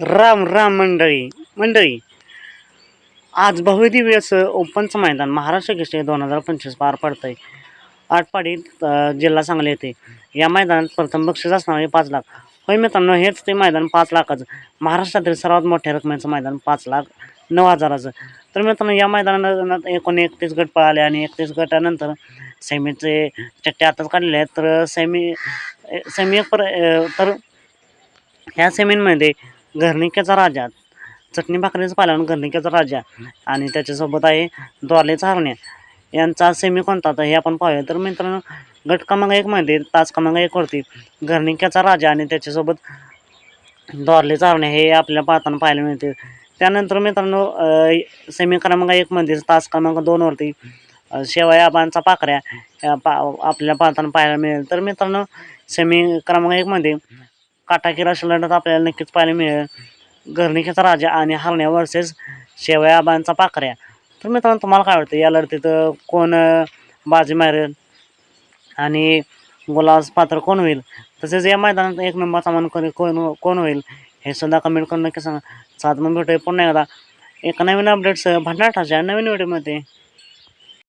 राम राम मंडळी मंडळी. आज भव्यदिव्य असं ओपनचं मैदान महाराष्ट्र केसरी दोन हजार पंचवीस पार पडतं आटपाडी अं, जिल्हा सांगली येथे या मैदानात प्रथम बक्षीस असणार आहे पाच लाख. होय मित्रांनो हेच ते मैदान पाच लाखाचं. महाराष्ट्रातील सर्वात मोठ्या रकमेचं मैदान पाच लाख नऊ हजाराचं. तर मित्रांनो या मैदानात एकूण एकतीस गट पळाले आणि एकतीस गटानंतर सेमीचे चट्टे आताच काढलेले आहेत. तर सेमी सेमी एक पर तर ह्या सेमींमध्ये घरणिक्याचा राजा. चटणी भाकरीचं पालन घरणिक्याचा राजा. आणि त्याच्यासोबत आहे द्वारलेचा हरण्या. यांचा सेमी कोणता तर हे आपण पाहूया. तर मित्रांनो गट क्रमांक एकमध्ये तास क्रमांक एकवरती घरणिक्याचा राजा आणि त्याच्यासोबत द्वारलेचा हरण्या हे आपल्याला पाहताना पाहायला मिळते. त्यानंतर मित्रांनो सेमी क्रमांक एकमध्ये तास क्रमांक दोनवरती अं, शेवया आबांचा पाकऱ्या या पा आपल्याला पाहताना पाहायला मिळेल. तर मित्रांनो सेमी क्रमांक एकमध्ये काटाकीर अशी लढत आपल्याला नक्कीच पाहायला मिळेल. घरणिकेचा राजा आणि हरण्या वर्सेस शेवया आबांचा पाकऱ्या तर मित्रांनो तुम्हाला काय वाटतं? या लढतीत कोण बाजी मारेल? आणि गुलास पात्र कोण होईल? तसेच या मैदानात एक नंबरचा मान कोण कोण कोण होईल? हे सुद्धा कमेंट करून नक्की सांगा. सात मग भेटूया पुन्हा एकदा. एका नवीन अपडेट्स भंडार नवीन व्हिडिओमध्ये